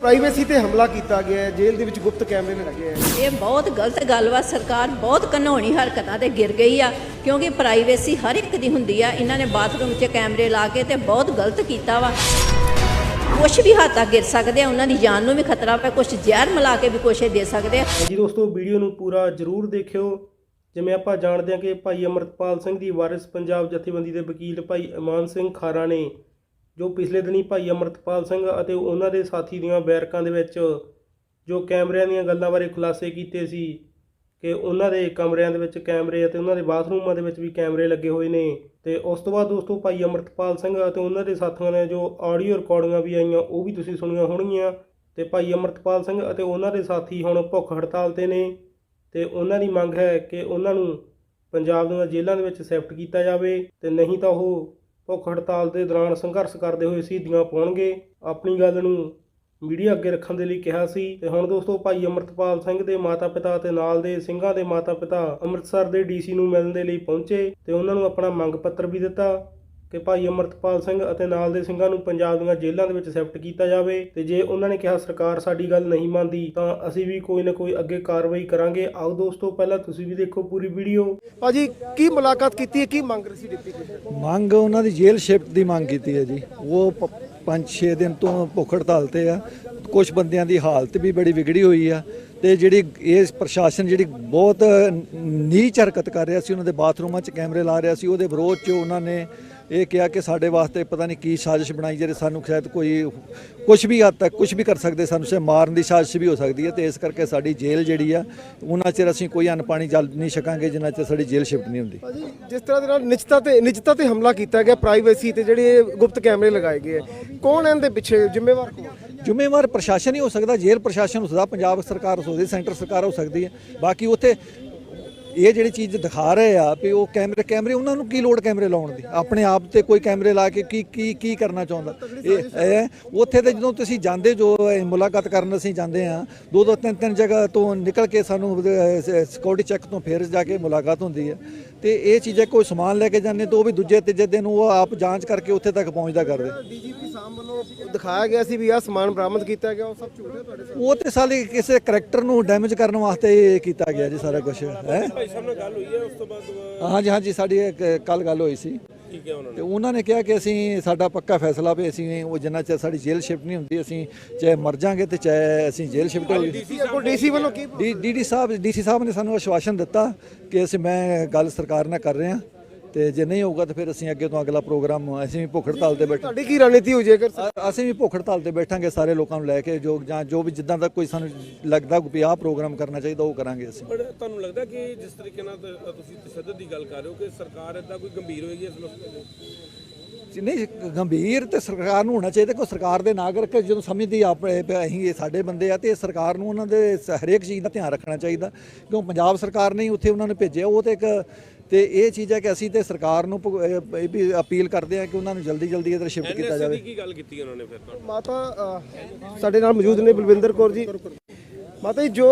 Privacy ਤੇ ਹਮਲਾ ਕੀਤਾ ਗਿਆ ਹੈ ਜੇਲ੍ਹ ਦੇ ਵਿੱਚ ਗੁਪਤ ਕੈਮਰੇ ਲੱਗੇ ਹੈ। ਇਹ ਬਹੁਤ ਗਲਤ ਗੱਲ ਵਾ ਸਰਕਾਰ ਬਹੁਤ ਘਨੌਣੀ ਹਰਕਤਾਂ ਤੇ ਗਿਰ ਗਈ ਆ ਕਿਉਂਕਿ ਪ੍ਰਾਈਵੇਸੀ ਹਰ ਇੱਕ ਦੀ ਹੁੰਦੀ ਆ। ਇਹਨਾਂ ਨੇ ਬਾਥਰੂਮ 'ਚ ਕੈਮਰੇ ਲਾ ਕੇ ਤੇ ਬਹੁਤ ਗਲਤ ਕੀਤਾ ਵਾ। ਕੁਛ ਵੀ ਹੱਦ ਤੱਕ ਗਿਰ ਸਕਦੇ ਆ ਉਹਨਾਂ ਦੀ ਜਾਨ ਨੂੰ ਵੀ ਖਤਰਾ ਪਿਆ ਕੁਛ ਜ਼ਹਿਰ ਮਿਲਾ ਕੇ ਵੀ ਕੁਛ ਦੇ ਸਕਦੇ ਆ। ਜੀ ਦੋਸਤੋ ਵੀਡੀਓ ਨੂੰ ਪੂਰਾ ਜ਼ਰੂਰ ਦੇਖਿਓ। ਜਿਵੇਂ ਆਪਾਂ ਜਾਣਦੇ ਹਾਂ ਕਿ ਭਾਈ ਅਮਰਤਪਾਲ ਸਿੰਘ ਦੀ ਵਾਰਿਸ ਪੰਜਾਬ ਜਥੇਬੰਦੀ ਦੇ ਵਕੀਲ ਭਾਈ ਇਮਾਨ ਸਿੰਘ ਖਾਰਾ ਨੇ ਜੋ ਪਿਛਲੇ ਦਿਨੀ ਭਾਈ ਅਮਰਤਪਾਲ ਸਿੰਘ ਅਤੇ ਉਹਨਾਂ ਦੇ ਸਾਥੀ ਦੀਆਂ ਬੈਰਕਾਂ ਦੇ ਵਿੱਚ ਜੋ ਕੈਮਰਿਆਂ ਦੀਆਂ ਗੱਲਾਂ ਬਾਰੇ ਖੁਲਾਸੇ ਕੀਤੇ ਸੀ ਕਿ ਉਹਨਾਂ ਦੇ ਕਮਰਿਆਂ ਦੇ ਵਿੱਚ ਕੈਮਰੇ ਅਤੇ ਉਹਨਾਂ ਦੇ ਬਾਥਰੂਮਾਂ ਦੇ ਵਿੱਚ ਵੀ ਕੈਮਰੇ ਲੱਗੇ ਹੋਏ ਨੇ ਤੇ ਉਸ ਤੋਂ ਬਾਅਦ ਦੋਸਤੋ ਭਾਈ ਅਮਰਤਪਾਲ ਸਿੰਘ ਅਤੇ ਉਹਨਾਂ ਦੇ ਸਾਥੀਆਂ ਨੇ ਜੋ ਆਡੀਓ ਰਿਕਾਰਡਿੰਗਾਂ ਵੀ ਆਈਆਂ, ਉਹ ਵੀ ਤੁਸੀਂ ਸੁਣੀਆਂ ਹੋਣਗੀਆਂ। ਤੇ ਭਾਈ ਅਮਰਤਪਾਲ ਸਿੰਘ ਅਤੇ ਉਹਨਾਂ ਦੇ ਸਾਥੀ ਹੁਣ ਭੁੱਖ ਹੜਤਾਲ ਤੇ ਨੇ ਤੇ ਉਹਨਾਂ ਦੀ ਮੰਗ ਹੈ ਕਿ ਉਹਨਾਂ ਨੂੰ ਪੰਜਾਬ ਦੀਆਂ ਜੇਲ੍ਹਾਂ ਦੇ ਵਿੱਚ ਸ਼ਿਫਟ ਕੀਤਾ ਜਾਵੇ ਤੇ ਨਹੀਂ ਤਾਂ ਉਹ ਭੁੱਖ ਹੜਤਾਲ ਦੇ ਦੌਰਾਨ ਸੰਘਰਸ਼ ਕਰਦੇ ਹੋਏ ਸ਼ਹੀਦੀਆਂ ਪਾਉਣਗੇ। ਆਪਣੀ ਗੱਲ ਨੂੰ ਮੀਡੀਆ ਅੱਗੇ ਰੱਖਣ ਦੇ ਲਈ ਕਿਹਾ ਸੀ। ਤੇ ਹੁਣ ਦੋਸਤੋ ਭਾਈ ਅਮਰਤਪਾਲ ਸਿੰਘ ਦੇ ਮਾਤਾ-ਪਿਤਾ ਤੇ ਨਾਲ ਦੇ ਸਿੰਘਾਂ ਦੇ ਮਾਤਾ-ਪਿਤਾ ਅੰਮ੍ਰਿਤਸਰ ਦੇ ਡੀਸੀ ਨੂੰ ਮਿਲਣ ਦੇ ਲਈ ਪਹੁੰਚੇ ਤੇ ਉਹਨਾਂ ਨੂੰ ਆਪਣਾ ਮੰਗ ਪੱਤਰ ਵੀ ਦਿੱਤਾ। ਕਿ ਭਾਈ ਅਮਰਤਪਾਲ ਸਿੰਘ ਅਤੇ ਨਾਲ ਦੇ ਸਿੰਘਾਂ ਨੂੰ ਪੰਜਾਬ ਦੀਆਂ ਜੇਲ੍ਹਾਂ ਦੇ ਵਿੱਚ ਸ਼ਿਫਟ ਕੀਤਾ ਜਾਵੇ ਤੇ ਜੇ ਉਹਨਾਂ ਨੇ ਕਿਹਾ ਸਰਕਾਰ ਸਾਡੀ ਗੱਲ ਨਹੀਂ ਮੰਨਦੀ ਤਾਂ ਅਸੀਂ ਵੀ ਕੋਈ ਨਾ ਕੋਈ ਅੱਗੇ ਕਾਰਵਾਈ ਕਰਾਂਗੇ। ਆਓ ਦੋਸਤੋ ਪਹਿਲਾਂ ਤੁਸੀਂ ਵੀ ਦੇਖੋ ਪੂਰੀ ਵੀਡੀਓ। ਭਾਜੀ ਕੀ ਮੁਲਾਕਾਤ ਕੀਤੀ ਹੈ? ਕੀ ਮੰਗ ਰਹੀ ਸੀ ਡਿਪਟੀ ਮੰਗ ਉਹਨਾਂ ਦੀ ਜੇਲ੍ਹ ਸ਼ਿਫਟ ਦੀ ਮੰਗ ਕੀਤੀ ਹੈ ਜੀ। ਉਹ 5-6 ਦਿਨ ਤੋਂ ਭੁੱਖ ਹੜਤਾਲ ਤੇ ਆ। ਕੁਝ ਬੰਦਿਆਂ ਦੀ ਹਾਲਤ ਵੀ ਬੜੀ ਵਿਗੜੀ ਹੋਈ ਆ ਤੇ ਜਿਹੜੀ ਇਹ ਪ੍ਰਸ਼ਾਸਨ ਜਿਹੜੀ ਬਹੁਤ ਨੀਚ ਹਰਕਤ ਕਰ ਰਿਹਾ ਸੀ ਉਹਨਾਂ ਦੇ ਬਾਥਰੂਮਾਂ 'ਚ ਕੈਮਰੇ ਲਾ ਰਿਹਾ ਸੀ ਉਹਦੇ ਵਿਰੋਧ 'ਚ ਉਹਨਾਂ ਨੇ ਇਹ ਕਿਹਾ ਕਿ ਸਾਡੇ ਵਾਸਤੇ ਪਤਾ ਨਹੀਂ ਕੀ ਸਾਜ਼ਿਸ਼ ਬਣਾਈ ਜਿਹੜੇ ਸਾਨੂੰ ਸ਼ਾਇਦ ਕੋਈ ਕੁਝ ਵੀ ਹੱਦ ਤੱਕ ਕੁਝ ਵੀ ਕਰ ਸਕਦੇ ਸਾਨੂੰ ਸੇ ਮਾਰਨ ਦੀ ਸਾਜ਼ਿਸ਼ ਵੀ ਹੋ ਸਕਦੀ ਹੈ ਤੇ ਇਸ ਕਰਕੇ ਸਾਡੀ ਜੇਲ੍ਹ ਜਿਹੜੀ ਆ ਉਹਨਾਂ ਚਿਰ ਅਸੀਂ ਕੋਈ ਅੰਨ ਪਾਣੀ ਜਲ ਨਹੀਂ ਛਕਾਂਗੇ ਜਿੰਨਾ ਚਿਰ ਸਾਡੀ ਜੇਲ੍ਹ ਸ਼ਿਫਟ ਨਹੀਂ ਹੁੰਦੀ। ਜਿਸ ਤਰ੍ਹਾਂ ਦੇ ਨਾਲ ਨਿਜਤਾ ਤੇ ਨਿਜਤਾ ਤੇ ਹਮਲਾ ਕੀਤਾ ਗਿਆ ਪ੍ਰਾਈਵੇਸੀ ਤੇ ਜਿਹੜੇ ਗੁਪਤ ਕੈਮਰੇ ਲਗਾਏ ਗਏ ਕੌਣ ਹੈ ਇਹਦੇ ਪਿੱਛੇ? ਜ਼ਿੰਮੇਵਾਰ ਜ਼ਿੰਮੇਵਾਰ ਪ੍ਰਸ਼ਾਸਨ ਹੀ ਹੋ ਸਕਦਾ ਜੇਲ੍ਹ ਪ੍ਰਸ਼ਾਸਨ ਹੋ ਸਕਦਾ ਪੰਜਾਬ ਸਰਕਾਰ ਹੋ ਸਕਦੀ ਸੈਂਟਰ ਸਰਕਾਰ ਹੋ ਸਕਦੀ ਹੈ। ਬਾਕੀ ਉੱਥੇ ਇਹ ਜਿਹੜੀ ਚੀਜ਼ ਦਿਖਾ ਰਹੇ ਆ ਵੀ ਉਹ ਕੈਮਰੇ ਕੈਮਰੇ ਉਹਨਾਂ ਨੂੰ ਕੀ ਲੋੜ ਕੈਮਰੇ ਲਾਉਣ ਦੀ? ਆਪਣੇ ਆਪ ਤੇ ਕੋਈ ਕੈਮਰੇ ਲਾ ਕੇ ਕੀ ਕੀ ਕੀ ਕਰਨਾ ਚਾਹੁੰਦਾ? ਇਹ ਇਹ ਉੱਥੇ ਤੇ ਜਦੋਂ ਤੁਸੀਂ ਜਾਂਦੇ ਜੋ ਮੁਲਾਕਾਤ ਕਰਨ ਅਸੀਂ ਜਾਂਦੇ ਆ ਦੋ ਦੋ ਤਿੰਨ ਤਿੰਨ ਜਗ੍ਹਾ ਤੋਂ ਨਿਕਲ ਕੇ ਸਾਨੂੰ ਸਿਕਿਉਰਿਟੀ ਚੈੱਕ ਤੋਂ ਫਿਰ ਜਾ ਕੇ ਮੁਲਾਕਾਤ ਹੁੰਦੀ ਹੈ। ਤੇ ਇਹ ਚੀਜ਼ਾਂ ਕੋਈ ਸਮਾਨ ਲੈ ਕੇ ਜਾਂਦੇ ਤਾਂ ਉਹ ਵੀ ਦੂਜੇ ਤੀਜੇ ਦਿਨ ਉਹ ਆਪ ਜਾਂਚ ਕਰਕੇ ਉੱਥੇ ਤੱਕ ਪਹੁੰਚਦਾ ਕਰਦੇ। ਡੀਜੀਪੀ ਸਾਹਿਬ ਵੱਲੋਂ ਦਿਖਾਇਆ ਗਿਆ ਸੀ ਵੀ ਆਹ ਸਮਾਨ ਬਰਾਮਦ ਕੀਤਾ ਗਿਆ ਉਹ ਸਭ ਝੂਠ ਹੈ ਤੁਹਾਡੇ ਉਹ ਤੇ ਸਾਲੇ ਕਿਸੇ ਕਰੈਕਟਰ ਨੂੰ ਡੈਮੇਜ ਕਰਨ ਵਾਸਤੇ ਇਹ ਕੀਤਾ ਗਿਆ ਜੀ ਸਾਰਾ ਕੁਝ ਹੈ? ਭਾਈ ਸਾਹਿਬ ਨਾਲ ਗੱਲ ਹੋਈ ਹੈ ਉਸ ਤੋਂ ਬਾਅਦ ਹਾਂਜੀ ਹਾਂਜੀ ਸਾਡੀ ਕੱਲ ਗੱਲ ਹੋਈ ਸੀ। ਠੀਕ ਹੈ ਉਹਨਾਂ ਤੇ ਉਹਨਾਂ ਨੇ ਕਿਹਾ ਕਿ ਅਸੀਂ ਸਾਡਾ ਪੱਕਾ ਫੈਸਲਾ ਵੀ ਅਸੀਂ ਉਹ ਜਿੰਨਾ ਚਿਰ ਸਾਡੀ ਜੇਲ੍ਹ ਸ਼ਿਫਟ ਨਹੀਂ ਹੁੰਦੀ ਅਸੀਂ ਚਾਹੇ ਮਰ ਜਾਾਂਗੇ ਤੇ ਚਾਹੇ ਅਸੀਂ ਜੇਲ੍ਹ ਸ਼ਿਫਟ ਹੋ ਨੇ ਕੋਲ ਡੀਸੀ ਵੱਲੋਂ ਕੀ ਡੀ ਡੀਡੀ ਸਾਹਿਬ ਡੀਸੀ ਸਾਹਿਬ ਨੇ ਸਾਨੂੰ ਆਸ਼ਵਾਸਨ ਦਿੱਤਾ ਕਿ ਅਸੀਂ ਮੈਂ ਗੱਲ ਸਰਕਾਰ ਨਾਲ ਕਰ ਰਹੇ। ਹਾਂ ਤੇ ਜੇ ਨਹੀਂ ਹੋਊਗਾ ਤਾਂ ਫਿਰ ਅਸੀਂ ਅੱਗੇ ਤੋਂ ਅਗਲਾ ਪ੍ਰੋਗਰਾਮ ਅਸੀਂ ਵੀ ਭੁੱਖ ਹੜਤਾਲ ਤੇ ਬੈਠੇ ਤੁਹਾਡੀ ਕੀ ਰਣਨੀਤੀ ਹੋ ਜੇਕਰ ਅਸੀਂ ਵੀ ਭੁੱਖ ਹੜਤਾਲ ਤੇ ਬੈਠਾਂਗੇ ਸਾਰੇ ਲੋਕਾਂ ਨੂੰ ਲੈ ਕੇ ਜੋ ਜਾਂ ਜੋ ਵੀ ਜਿੱਦਾਂ ਦਾ ਕੋਈ ਸਾਨੂੰ ਲੱਗਦਾ ਵੀ ਆਹ ਪ੍ਰੋਗਰਾਮ ਕਰਨਾ ਚਾਹੀਦਾ ਉਹ ਕਰਾਂਗੇ ਅਸੀਂ। ਪਰ ਤੁਹਾਨੂੰ ਲੱਗਦਾ ਕਿ ਜਿਸ ਤਰੀਕੇ ਨਾਲ ਤ- ਤੁਸੀਂ ਤਸ਼ੱਦਦ ਦੀ ਗੱਲ ਕਰ ਰਹੇ ਹੋ ਕਿ ਸਰਕਾਰ ਇਦਾਂ ਕੋਈ ਗੰਭੀਰ ਹੋਏਗੀ ਇਸ ਮਸਲੇ ਨੂੰ ਨਹੀਂ ਗੰਭੀਰ ਤੇ ਸਰਕਾਰ ਨੂੰ ਹੋਣਾ ਚਾਹੀਦਾ ਕਿ ਸਰਕਾਰ ਦੇ ਨਾਗਰਿਕ ਜਦੋਂ ਸਮਝਦੀ ਆ ਆਪਣੇ ਅਸੀਂ ਇਹ ਸਾਡੇ ਬੰਦੇ ਆ ਤੇ ਸਰਕਾਰ ਨੂੰ ਉਹਨਾਂ ਦੇ ਹਰੇਕ ਚੀਜ਼ ਦਾ ਧਿਆਨ ਰੱਖਣਾ ਚਾਹੀਦਾ। ਕਿਉਂ ਪੰਜਾਬ ਸਰਕਾਰ ਨੇ ਉੱਥੇ ਉਹਨਾਂ ਨੂੰ ਭੇਜਿਆ ਉਹ ਤੇ ਇੱਕ ਤੇ ਇਹ ਚੀਜ਼ ਹੈ ਕਿ ਅਸੀਂ ਤੇ ਸਰਕਾਰ ਨੂੰ ਵੀ ਅਪੀਲ ਕਰਦੇ ਆ ਕਿ ਉਹਨਾਂ ਨੂੰ ਜਲਦੀ ਜਲਦੀ ਇਧਰ ਸ਼ਿਫਟ ਕੀਤਾ ਜਾਵੇ ਦੀ ਕੀ ਗੱਲ ਕੀਤੀ ਉਹਨਾਂ ਨੇ ਫਿਰ ਤੁਹਾਨੂੰ ਮਾਤਾ ਸਾਡੇ ਨਾਲ ਮੌਜੂਦ ਨੇ ਬਲਵਿੰਦਰ ਕੌਰ ਜੀ। ਮਾਤਾ ਜੀ ਜੋ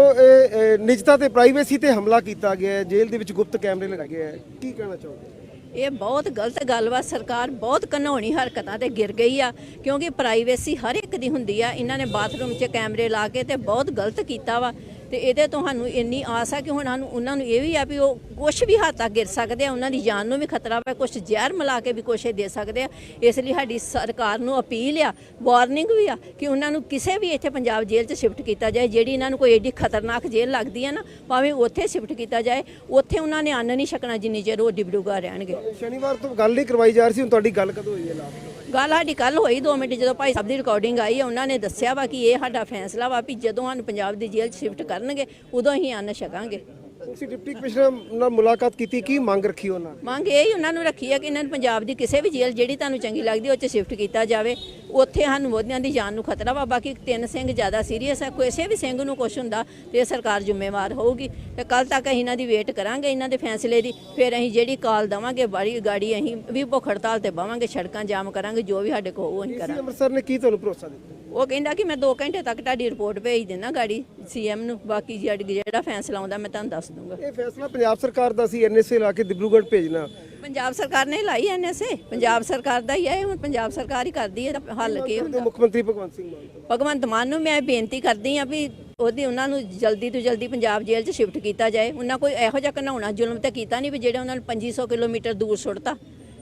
ਨਿਜਤਾ ਤੇ ਪ੍ਰਾਈਵੇਸੀ ਤੇ ਹਮਲਾ ਕੀਤਾ ਗਿਆ ਹੈ ਜੇਲ੍ਹ ਦੇ ਵਿੱਚ ਗੁਪਤ ਕੈਮਰੇ ਲਗਾਏ ਗਏ ਹੈ ਕੀ ਕਹਿਣਾ ਚਾਹੋਗੇ? ਇਹ ਬਹੁਤ ਗਲਤ ਗੱਲ ਵਾ ਸਰਕਾਰ ਬਹੁਤ ਘਨੌਣੀ ਹਰਕਤਾਂ ਤੇ ਗਿਰ ਗਈ ਆ ਕਿਉਂਕਿ ਪ੍ਰਾਈਵੇਸੀ ਹਰ ਇੱਕ ਦੀ ਹੁੰਦੀ ਆ। ਇਹਨਾਂ ਨੇ ਬਾਥਰੂਮ 'ਚ ਕੈਮਰੇ ਲਾ ਕੇ ਤੇ ਬਹੁਤ ਗਲਤ ਕੀਤਾ ਵਾ। ਤੇ ਇਹਦੇ ਤੋਂ ਸਾਨੂੰ ਇੰਨੀ ਆਸ ਆ ਕਿ ਹੁਣ ਸਾਨੂੰ ਉਹਨਾਂ ਨੂੰ ਇਹ ਵੀ ਆ ਵੀ ਉਹ ਕੁਝ ਵੀ ਹੱਦ ਤੱਕ ਗਿਰ ਸਕਦੇ ਆ, ਉਹਨਾਂ ਦੀ ਜਾਨ ਨੂੰ ਵੀ ਖਤਰਾ ਵਾ ਕੁਝ ਜ਼ਹਿਰ ਮਿਲਾ ਕੇ ਵੀ ਕੁਛ ਇਹ ਦੇ ਸਕਦੇ ਆ। ਇਸ ਲਈ ਸਾਡੀ ਸਰਕਾਰ ਨੂੰ ਅਪੀਲ ਆ ਵਾਰਨਿੰਗ ਵੀ ਆ ਕਿ ਉਹਨਾਂ ਨੂੰ ਕਿਸੇ ਵੀ ਇੱਥੇ ਪੰਜਾਬ ਜੇਲ੍ਹ 'ਚ ਸ਼ਿਫਟ ਕੀਤਾ ਜਾਏ, ਜਿਹੜੀ ਇਹਨਾਂ ਨੂੰ ਕੋਈ ਏਡੀ ਖਤਰਨਾਕ ਜੇਲ੍ਹ ਲੱਗਦੀ ਆ ਨਾ, ਭਾਵੇਂ ਉੱਥੇ ਸ਼ਿਫਟ ਕੀਤਾ ਜਾਏ, ਉੱਥੇ ਉਹਨਾਂ ਨੇ ਅੰਨ ਨਹੀਂ ਛਕਣਾ ਜਿੰਨੀ ਚਿਰ ਉਹ ਡਿਬੜੂਗਾ ਰਹਿਣਗੇ। ਸ਼ਨੀਵਾਰ ਤੋਂ ਗੱਲ ਨਹੀਂ ਕਰਵਾਈ ਜਾ ਰਹੀ ਸੀ, ਹੁਣ ਤੁਹਾਡੀ ਗੱਲ ਕਦੋਂ ਹੋਈ ਹੈ ਲਾਸਟ? ਗੱਲ ਸਾਡੀ ਕੱਲ ਹੋਈ 2 ਮਿੰਟ ਜਦੋਂ ਭਾਈ ਸਾਹਿਬ ਦੀ ਰਿਕਾਰਡਿੰਗ ਆਈ ਉਹਨਾਂ ਨੇ ਦੱਸਿਆ ਵਾ ਕਿ ਇਹ ਸਾਡਾ ਫੈਸਲਾ ਵਾ ਵੀ ਜਦੋਂ ਸਾਨੂੰ ਪੰਜਾਬ ਦੀ ਜੇਲ੍ਹ ਸ਼ਿਫਟ ਕਰਨਗੇ ਉਦੋਂ ਹੀ ਅੰਨ ਛਕਾਂਗੇ ਤੁਸੀਂ ਡਿਪਟੀ ਕਮਿਸ਼ਨਰ ਨਾਲ ਮੁਲਾਕਾਤ ਕੀਤੀ ਕੀ ਮੰਗ ਰੱਖੀ ਉਹਨਾਂ? ਮੰਗ ਇਹ ਹੀ ਉਹਨਾਂ ਨੂੰ ਰੱਖੀ ਹੈ ਕਿ ਇਹਨਾਂ ਨੂੰ ਪੰਜਾਬ ਦੀ ਕਿਸੇ ਵੀ ਜੇਲ੍ਹ ਜਿਹੜੀ ਤੁਹਾਨੂੰ ਚੰਗੀ ਲੱਗਦੀ ਉਹ 'ਚ ਸ਼ਿਫਟ ਕੀਤਾ ਜਾਵੇ ਉੱਥੇ ਸਾਨੂੰ ਮੋਦਿਆਂ ਦੀ ਜਾਨ ਨੂੰ ਖਤਰਾ। ਵਾ ਬਾਕੀ ਤਿੰਨ ਸਿੰਘ ਜ਼ਿਆਦਾ ਸੀਰੀਅਸ ਹੈ ਕਿਸੇ ਵੀ ਸਿੰਘ ਨੂੰ ਕੁਝ ਹੁੰਦਾ ਤੇ ਸਰਕਾਰ ਜ਼ਿੰਮੇਵਾਰ ਹੋਊਗੀ। ਤੇ ਕੱਲ ਤੱਕ ਅਸੀਂ ਇਹਨਾਂ ਦੀ ਵੇਟ ਕਰਾਂਗੇ ਇਹਨਾਂ ਦੇ ਫੈਸਲੇ ਦੀ। ਫਿਰ ਅਸੀਂ ਜਿਹੜੀ ਕਾਲ ਦਵਾਂਗੇ ਬਾੜੀ ਗਾੜੀ ਅਸੀਂ ਵੀ ਭੁੱਖ ਹੜਤਾਲ ਤੇ ਬਾਵਾਂਗੇ ਸੜਕਾਂ ਜਾਮ ਕਰਾਂਗੇ ਜੋ ਵੀ ਸਾਡੇ ਕੋਲ ਉਹ ਅਸੀਂ ਕਰਾਂਗੇ। ਅੰਮ੍ਰਿਤਸਰ ਨੇ ਕੀ ਤੁਹਾਨੂੰ ਭਰੋਸਾ ਦਿੱਤਾ? ਉਹ ਕਹਿੰਦਾ ਕਿ ਮੈਂ 2 ਘੰਟੇ ਤੱਕ ਤੁਹਾਡੀ ਰਿਪੋਰਟ ਭੇਜ ਦੇਣਾ ਗਾੜੀ ਸੀਐਮ ਨੂੰ। ਬਾਕੀ ਜਿਹੜੀ- ਜਿਹੜਾ ਫੈਸਲਾ ਆਉਂਦਾ ਮੈਂ ਤੁਹਾਨੂੰ ਦੱਸ ਦੂੰਗਾ। ਇਹ ਫੈਸਲਾ ਪੰਜਾਬ ਸਰਕਾਰ ਦਾ ਸੀ ਐਨਐਸਏ ਲਾ ਕੇ ਦਿਬਰੂਗੜ੍ਹ ਭੇਜਣਾ। ਪੰਜਾਬ ਸਰਕਾਰ ਨੇ ਲਾਈ ਐਨਐਸਏ ਪੰਜਾਬ ਸਰਕਾਰ ਦਾ ਹੀ ਹੈ ਹੁਣ ਪੰਜਾਬ ਸਰਕਾਰ ਹੀ ਕਰਦੀ ਹੈ ਹੱਲ ਕੀ ਹੁੰਦਾ? ਮੁੱਖ ਮੰਤਰੀ ਭਗਵੰਤ ਸਿੰਘ ਮਾਨ। ਭਗਵੰਤ ਮਾਨ ਨੂੰ ਮੈਂ ਬੇਨਤੀ ਕਰਦੀ ਆ ਵੀ ਉਹਦੀ ਉਹਨਾਂ ਨੂੰ ਜਲਦੀ ਤੋਂ ਜਲਦੀ ਪੰਜਾਬ ਜੇਲ੍ਹ 'ਚ ਸ਼ਿਫਟ ਕੀਤਾ ਜਾਏ। ਉਹਨਾਂ ਕੋਈ ਇਹੋ ਜਿਹਾ ਘਨਾਉਣਾ ਜ਼ੁਲਮ ਤਾਂ ਕੀਤਾ ਨਹੀਂ ਵੀ ਜਿਹੜੇ ਉਹਨਾਂ ਨੂੰ 2500 ਕਿਲੋਮੀਟਰ ਦੂਰ ਸੁੱਟਤਾ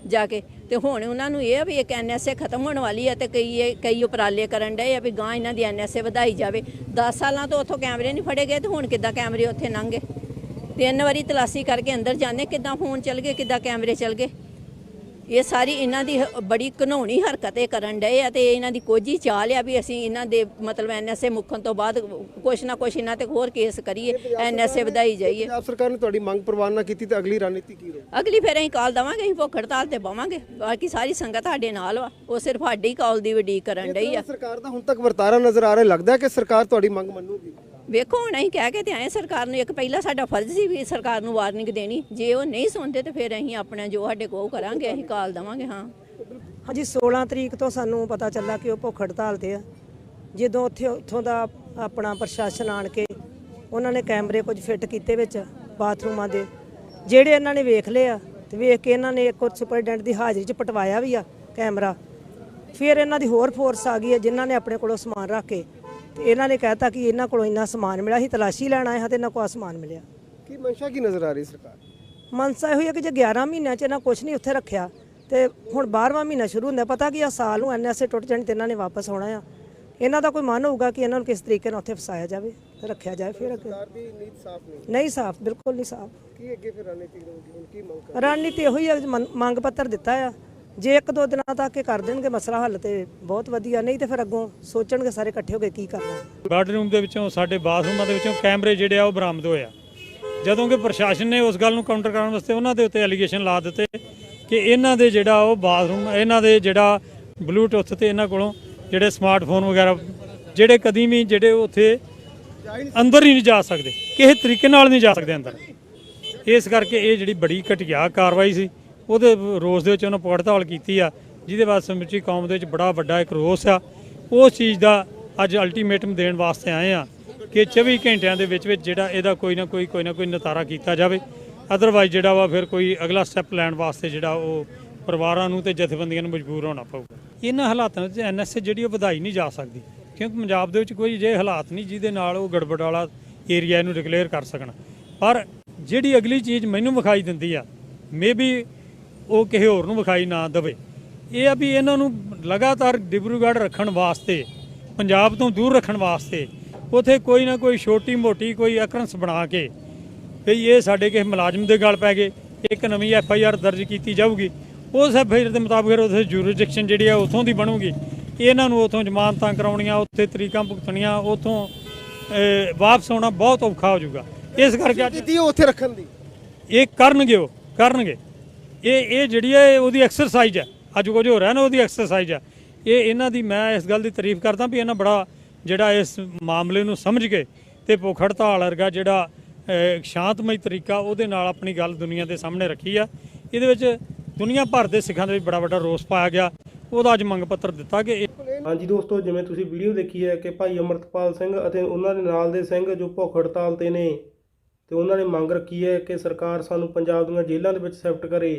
ਜਾ ਕੇ। ਤੇ ਹੁਣ ਉਹਨਾਂ ਨੂੰ ਇਹ ਆ ਵੀ ਇੱਕ ਐਨਐਸਏ ਖਤਮ ਹੋਣ ਵਾਲੀ ਹੈ ਤੇ ਕਈ ਇਹ ਕਈ ਉਪਰਾਲੇ ਕਰਨ ਡਏ ਆ ਵੀ ਗਾਂ ਇਹਨਾਂ ਦੀ ਐਨਐਸਏ ਵਧਾਈ ਜਾਵੇ। 10 ਸਾਲਾਂ ਤੋਂ ਉੱਥੋਂ ਕੈਮਰੇ ਨਹੀਂ ਫੜੇ ਗਏ ਤੇ ਹੁਣ ਕਿੱਦਾਂ ਕੈਮਰੇ ਉੱਥੇ ਲੰਘੇ ਤਿੰਨ ਵਾਰੀ ਤਲਾਸ਼ੀ ਕਰਕੇ ਅੰਦਰ ਜਾਂਦੇ ਕਿੱਦਾਂ ਫੋਨ ਚੱਲ ਗਏ ਕਿੱਦਾਂ ਕੈਮਰੇ ਚੱਲ ਗਏ। ਇਹ ਸਾਰੀ ਇਹਨਾਂ ਦੀ ਹ- ਬੜੀ ਘਨੌਣੀ ਹਰਕਤ ਇਹ ਕਰਨ ਡਏ ਆ ਤੇ ਇਹਨਾਂ ਦੀ ਕੋਝੀ ਚਾਲ ਆ ਵੀ ਅਸੀਂ ਇਹਨਾਂ ਦੇ ਮਤਲਬ ਐਨਐਸਏ ਮੁੱਕਣ ਤੋਂ ਬਾਅਦ ਕੁਛ ਨਾ ਕੁਛ ਇਹਨਾਂ ਤੇ ਹੋਰ ਕੇਸ ਕਰੀਏ ਐਨਐਸਏ ਵਧਾਈ ਜਾਈਏ। ਪੰਜਾਬ ਸਰਕਾਰ ਨੇ ਤੁਹਾਡੀ ਮੰਗ ਪ੍ਰਵਾਨ ਨਾ ਕੀਤੀ ਤੇ ਅਗਲੀ ਰਣਨੀਤੀ ਕੀ ਰਹੇਗੀ ਅਗਲੀ ਫੇਰ ਅਸੀਂ ਕਾਲ ਦਵਾਂਗੇ ਅਸੀਂ ਭੁੱਖ ਹੜਤਾਲ ਤੇ ਪਾਵਾਂਗੇ ਬਾਕੀ ਸਾਰੀ ਸੰਗਤ ਸਾਡੇ ਨਾਲ ਵਾ ਉਹ ਸਿਰਫ ਸਾਡੀ ਕਾਲ ਦੀ ਵਡੀ ਕਰਨ ਡਈ ਆ। ਸਰਕਾਰ ਦਾ ਹੁਣ ਤੱਕ ਵਰਤਾਰਾ ਨਜ਼ਰ ਆ ਰਿਹਾ ਲੱਗਦਾ ਹੈ ਕਿ ਸਰਕਾਰ ਤੁਹਾਡੀ ਮੰਗ ਮੰਨੂਗੀ? ਵੇਖੋ, ਹੁਣ ਅਸੀਂ ਕਹਿ ਕੇ ਤੇ ਆਏ ਸਰਕਾਰ ਨੂੰ, ਇੱਕ ਪਹਿਲਾ ਸਾਡਾ ਫਰਜ਼ ਸੀ ਵੀ ਸਰਕਾਰ ਨੂੰ ਵਾਰਨਿੰਗ ਦੇਣੀ। ਜੇ ਉਹ ਨਹੀਂ ਸੁਣਦੇ ਤੇ ਫਿਰ ਅਸੀਂ ਆਪਣਾ ਜੋ ਸਾਡੇ ਕੋਲ ਕਰਾਂਗੇ, ਅਸੀਂ ਕਾਲ ਦਵਾਂਗੇ, ਹਾਂ। ਹਾਂਜੀ 16 ਤਰੀਕ ਤੋਂ ਸਾਨੂੰ ਪਤਾ ਚੱਲਾ ਕਿ ਉਹ ਭੁੱਖ ਹੜਤਾਲ ਤੇ ਆ। ਜਦੋਂ ਉੱਥੇ ਉੱਥੋਂ ਦਾ ਆਪਣਾ ਪ੍ਰਸ਼ਾਸਨ ਆਣ ਕੇ ਉਹਨਾਂ ਨੇ ਕੈਮਰੇ ਕੁਝ ਫਿੱਟ ਕੀਤੇ ਵਿੱਚ ਬਾਥਰੂਮਾਂ ਦੇ, ਜਿਹੜੇ ਇਹਨਾਂ ਨੇ ਵੇਖ ਲਏ ਆ ਤੇ ਵੇਖ ਕੇ ਇਹਨਾਂ ਨੇ ਇੱਕ ਸੁਪਰਡੈਂਟ ਦੀ ਹਾਜ਼ਰੀ 'ਚ ਪਟਵਾਇਆ ਵੀ ਆ ਕੈਮਰਾ। ਫਿਰ ਇਹਨਾਂ ਦੀ ਹੋਰ ਫੋਰਸ ਆ ਗਈ ਹੈ ਜਿਨ੍ਹਾਂ ਨੇ ਆਪਣੇ ਕੋਲੋਂ ਸਮਾਨ ਰੱਖ ਕੇ ਤੇ ਇਹਨਾਂ ਨੇ ਕਹਿਤਾ ਕਿ ਇਹਨਾਂ ਕੋਲੋਂ ਇੰਨਾ ਸਮਾਨ ਮਿਲਿਆ ਸੀ ਤਲਾਸ਼ੀ ਲੈਣ ਆਏ ਹਾਂ ਤੇ ਇਹਨਾਂ ਕੋਲ ਆਹ ਸਮਾਨ ਮਿਲਿਆ। ਕੀ ਮਨਸ਼ਾ ਕੀ ਨਜ਼ਰ ਆ ਰਹੀ ਸਰਕਾਰ? ਮਨਸਾ ਇਹੋ ਹੀ ਹੈ ਕਿ ਜੇ 11 ਮਹੀਨਿਆਂ ਚ ਇਹਨਾਂ ਕੁਝ ਨਹੀਂ ਉੱਥੇ ਰੱਖਿਆ ਤੇ ਹੁਣ 12ਵਾਂ ਮਹੀਨਾ ਸ਼ੁਰੂ ਹੁੰਦਾ ਪਤਾ ਕੀ ਆ ਸਾਲ ਨੂੰ ਐਨਐਸਏ ਟੁੱਟ ਜਾਣੀ ਤੇ ਇਹਨਾਂ ਨੇ ਵਾਪਸ ਆਉਣਾ ਆ। ਇਹਨਾਂ ਦਾ ਕੋਈ ਮਨ ਹੋਊਗਾ ਕਿ ਇਹਨਾਂ ਨੂੰ ਕਿਸ ਤਰੀਕੇ ਨਾਲ ਉੱਥੇ ਫਸਾਇਆ ਜਾਵੇ ਤੇ ਰੱਖਿਆ ਜਾਵੇ ਫਿਰ ਅੱਗੇ। ਸਰਕਾਰ ਦੀ ਨੀਤ ਸਾਫ਼ ਨਹੀਂ। ਨਹੀਂ ਸਾਫ਼ ਬਿਲਕੁਲ ਨਹੀਂ ਸਾਫ਼। ਕੀ ਅੱਗੇ ਫਿਰ ਰਣਨੀਤੀ ਰਹੂਗੀ ਹੁਣ ਕੀ ਮੰਗ ਕਰ ਰਣਨੀਤੀ ਇਹੋ ਹੀ ਹੈ ਮੰਗ ਪੱਤਰ ਦਿੱਤਾ ਆ। ਜੇ ਇੱਕ ਦੋ ਦਿਨਾਂ ਤੱਕ ਇਹ ਕਰ ਦੇਣਗੇ, ਮਸਲਾ ਹੱਲ ਤੇ ਬਹੁਤ ਵਧੀਆ, ਨਹੀਂ ਤੇ ਫਿਰ ਅੱਗੋਂ ਸੋਚਣਗੇ ਸਾਰੇ ਇਕੱਠੇ ਹੋ ਕੇ ਕੀ ਕਰਨਾ ਬੈਡਰੂਮ ਦੇ ਵਿੱਚੋਂ, ਸਾਡੇ ਬਾਥਰੂਮਾਂ ਦੇ ਵਿੱਚੋਂ ਕੈਮਰੇ ਜਿਹੜੇ ਆ, ਉਹ ਬਰਾਮਦ ਹੋਏ ਆ। ਜਦੋਂ ਕਿ ਪ੍ਰਸ਼ਾਸਨ ਨੇ ਉਸ ਗੱਲ ਨੂੰ ਕਾਊਂਟਰ ਕਰਨ ਵਾਸਤੇ ਉਹਨਾਂ ਦੇ ਉੱਤੇ ਐਲੀਗੇਸ਼ਨ ਲਾ ਦਿੱਤੇ ਕਿ ਇਹਨਾਂ ਦੇ ਜਿਹੜਾ ਉਹ ਬਾਥਰੂਮ ਇਹਨਾਂ ਦੇ ਜਿਹੜਾ ਬਲੂਟੁੱਥ ਤੇ ਇਹਨਾਂ ਕੋਲੋਂ ਜਿਹੜੇ ਸਮਾਰਟਫੋਨ ਵਗੈਰਾ, ਜਿਹੜੇ ਕਦੀ ਵੀ ਜਿਹੜੇ ਉੱਥੇ ਅੰਦਰ ਹੀ ਨਹੀਂ ਜਾ ਸਕਦੇ, ਕਿਸੇ ਤਰੀਕੇ ਨਾਲ ਨਹੀਂ ਜਾ ਸਕਦੇ ਅੰਦਰ। ਇਸ ਕਰਕੇ ਇਹ ਜਿਹੜੀ ਬੜੀ ਘਟੀਆ ਕਾਰਵਾਈ ਸੀ ਉਹਦੇ ਰੋਸ ਦੇ ਵਿੱਚ ਉਹਨਾਂ ਪੜਤਾਲ ਕੀਤੀ ਆ, ਜਿਹਦੇ ਬਾਅਦ ਸਮੁੱਚੀ ਕੌਮ ਦੇ ਵਿੱਚ ਬੜਾ ਵੱਡਾ ਇੱਕ ਰੋਸ ਆ। ਉਸ ਚੀਜ਼ ਦਾ ਅੱਜ ਅਲਟੀਮੇਟਮ ਦੇਣ ਵਾਸਤੇ ਆਏ ਆ ਕਿ 24 ਘੰਟਿਆਂ ਦੇ ਵਿੱਚ ਵਿੱਚ ਜਿਹੜਾ ਇਹਦਾ ਕੋਈ ਨਾ ਕੋਈ ਕੋਈ ਨਾ ਕੋਈ ਨਤਾਰਾ ਕੀਤਾ ਜਾਵੇ। ਅਦਰਵਾਈਜ਼ ਜਿਹੜਾ ਵਾ ਫਿਰ ਕੋਈ ਅਗਲਾ ਸਟੈਪ ਲੈਣ ਵਾਸਤੇ ਜਿਹੜਾ ਉਹ ਪਰਿਵਾਰਾਂ ਨੂੰ ਤੇ ਜਥੇਬੰਦੀਆਂ ਨੂੰ ਮਜਬੂਰ ਹੋਣਾ ਪਊਗਾ। ਇਹਨਾਂ ਹਾਲਾਤਾਂ ਵਿੱਚ ਐਨਐਸਏ ਜਿਹੜੀ ਉਹ ਵਧਾਈ ਨਹੀਂ ਜਾ ਸਕਦੀ, ਕਿਉਂਕਿ ਪੰਜਾਬ ਦੇ ਵਿੱਚ ਕੋਈ ਜੇ ਹਾਲਾਤ ਨਹੀਂ ਜਿਹਦੇ ਨਾਲ ਉਹ ਗੜਬੜ ਵਾਲਾ ਏਰੀਆ ਇਹਨੂੰ ਡਿਕਲੇਅਰ ਕਰ ਸਕਣ। ਪਰ ਜਿਹੜੀ ਅਗਲੀ ਚੀਜ਼ ਮੈਨੂੰ ਵਿਖਾਈ ਦਿੰਦੀ ਆ ਮੇਬੀ ਉਹ ਕਿਸੇ ਹੋਰ ਨੂੰ ਵਿਖਾਈ ਨਾ ਦੇਵੇ। ਇਹ ਆ ਵੀ ਇਹਨਾਂ ਨੂੰ ਲਗਾਤਾਰ ਡਿਬਰੂਗੜ੍ਹ ਰੱਖਣ ਵਾਸਤੇ ਪੰਜਾਬ ਤੋਂ ਦੂਰ ਰੱਖਣ ਵਾਸਤੇ ਉਥੇ ਕੋਈ ਨਾ ਕੋਈ ਛੋਟੀ ਮੋਟੀ ਕੋਈ ਅਕਰੰਸ ਬਣਾ ਕੇ ਵੀ ਇਹ ਸਾਡੇ ਕਿਸੇ ਮੁਲਾਜ਼ਮ ਦੇ ਗਲ ਪੈ ਗਏ ਇੱਕ ਨਵੀਂ ਐਫ ਆਈ ਆਰ ਦਰਜ ਕੀਤੀ ਜਾਊਗੀ। ਉਸ ਐਫ ਆਈ ਆਰ ਦੇ ਮੁਤਾਬਕ ਉਥੇ ਜੂਰਿਸਡਿਕਸ਼ਨ ਜਿਹੜੀ ਆ ਉਥੋਂ ਦੀ ਬਣੂਗੀ। ਇਹਨਾਂ ਨੂੰ ਉਥੋਂ ਜ਼ਮਾਨਤਾਂ ਕਰਾਉਣੀਆਂ ਉੱਥੇ ਤਰੀਕਾਂ ਭੁਗਤਣੀਆਂ ਉਥੋਂ ਵਾਪਸ ਆਉਣਾ ਬਹੁਤ ਔਖਾ ਹੋ ਜਾਊਗਾ। ਇਸ ਕਰਕੇ ਅੱਜ ਕੀਤੀ ਉੱਥੇ ਰੱਖਣ ਦੀ? ਇਹ ਕਰਨਗੇ ਉਹ ਕਰਨਗੇ। ਇਹ ਇਹ ਜਿਹੜੀ ਹੈ ਉਹਦੀ ਐਕਸਰਸਾਈਜ਼ ਹੈ। ਅੱਜ ਕੁਝ ਹੋ ਰਿਹਾ ਨਾ, ਉਹਦੀ ਐਕਸਰਸਾਈਜ਼ ਹੈ। ਇਹ ਇਹਨਾਂ ਦੀ ਮੈਂ ਇਸ ਗੱਲ ਦੀ ਤਾਰੀਫ ਕਰਦਾ ਵੀ ਇਹਨਾਂ ਬੜਾ ਜਿਹੜਾ ਇਸ ਮਾਮਲੇ ਨੂੰ ਸਮਝ ਕੇ ਤੇ ਭੁੱਖ ਹੜਤਾਲ ਵਰਗਾ ਜਿਹੜਾ ਸ਼ਾਂਤਮਈ ਤਰੀਕਾ ਉਹਦੇ ਨਾਲ ਆਪਣੀ ਗੱਲ ਦੁਨੀਆ ਦੇ ਸਾਹਮਣੇ ਰੱਖੀ ਆ। ਇਹਦੇ ਵਿੱਚ ਦੁਨੀਆ ਭਰ ਦੇ ਸਿੱਖਾਂ ਦੇ ਵਿੱਚ ਬੜਾ ਵੱਡਾ ਰੋਸ ਪਾਇਆ ਗਿਆ। ਉਹਦਾ ਅੱਜ ਮੰਗ ਪੱਤਰ ਦਿੱਤਾ ਕਿ ਇਹ ਹਾਂਜੀ ਦੋਸਤੋ, ਜਿਵੇਂ ਤੁਸੀਂ ਵੀਡੀਓ ਦੇਖੀ ਹੈ ਕਿ ਭਾਈ ਅਮਰਤਪਾਲ ਸਿੰਘ ਅਤੇ ਉਹਨਾਂ ਦੇ ਨਾਲ ਦੇ ਸਿੰਘ ਜੋ ਭੁੱਖ ਹੜਤਾਲ ਤੇ ਨੇ ਤੇ ਉਹਨਾਂ ਨੇ ਮੰਗ ਰੱਖੀ ਹੈ ਕਿ ਸਰਕਾਰ ਸਾਨੂੰ ਪੰਜਾਬ ਦੀਆਂ ਜੇਲ੍ਹਾਂ ਦੇ ਵਿੱਚ ਸ਼ਿਫਟ ਕਰੇ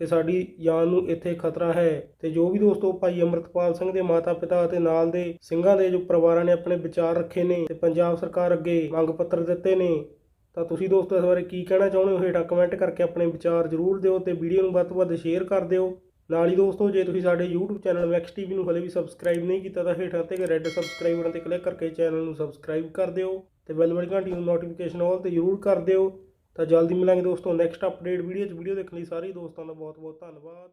ਕਿ ਸਾਡੀ ਜਾਨ ਨੂੰ ਇੱਥੇ ਖਤਰਾ ਹੈ। ਤੇ ਜੋ ਵੀ ਦੋਸਤੋ ਭਾਈ ਅਮਰਤਪਾਲ ਸਿੰਘ ਦੇ ਮਾਤਾ-ਪਿਤਾ ਅਤੇ ਨਾਲ ਦੇ ਸਿੰਘਾਂ ਦੇ ਜੋ ਪਰਿਵਾਰਾਂ ਨੇ ਆਪਣੇ ਵਿਚਾਰ ਰੱਖੇ ਨੇ ਤੇ ਪੰਜਾਬ ਸਰਕਾਰ ਅੱਗੇ ਮੰਗ ਪੱਤਰ ਦਿੱਤੇ ਨੇ, ਤਾਂ ਤੁਸੀਂ ਦੋਸਤੋ ਇਸ ਬਾਰੇ ਕੀ ਕਹਿਣਾ ਚਾਹੁੰਦੇ ਹੋ? ਹੇਠਾਂ ਕਮੈਂਟ ਕਰਕੇ ਆਪਣੇ ਵਿਚਾਰ ਜ਼ਰੂਰ ਦਿਓ ਤੇ ਵੀਡੀਓ ਨੂੰ ਵੱਧ ਤੋਂ ਵੱਧ ਸ਼ੇਅਰ ਕਰ ਦਿਓ। ਨਾਲ ਹੀ ਦੋਸਤੋ, ਜੇ ਤੁਸੀਂ ਸਾਡੇ YouTube ਚੈਨਲ ਮੈਕਸ ਟੀਵੀ ਨੂੰ ਹਲੇ ਵੀ ਸਬਸਕ੍ਰਾਈਬ ਨਹੀਂ ਕੀਤਾ, ਤਾਂ ਹੇਠਾਂ ਤੇ ਰੈੱਡ ਸਬਸਕ੍ਰਾਈਬ ਬਟਨ ਤੇ ਕਲਿੱਕ ਕਰਕੇ ਚੈਨਲ ਨੂੰ ਸਬਸਕ੍ਰਾਈਬ ਕਰ ਦਿਓ। ਤੇ ਬੈਲ ਵਾਲੀ ਘੰਟੀ ਨੂੰ ਨੋਟੀਫਿਕੇਸ਼ਨ ਆਲ ਤੇ ਜ਼ਰੂਰ ਕਰ ਦਿਓ। ਤਾਂ ਜਲਦੀ ਮਿਲਾਂਗੇ ਦੋਸਤੋ ਨੈਕਸਟ ਅਪਡੇਟ ਵੀਡੀਓ 'ਚ। ਵੀਡੀਓ ਦੇਖਣ ਲਈ ਸਾਰੇ ਦੋਸਤਾਂ ਦਾ ਬਹੁਤ ਬਹੁਤ ਧੰਨਵਾਦ।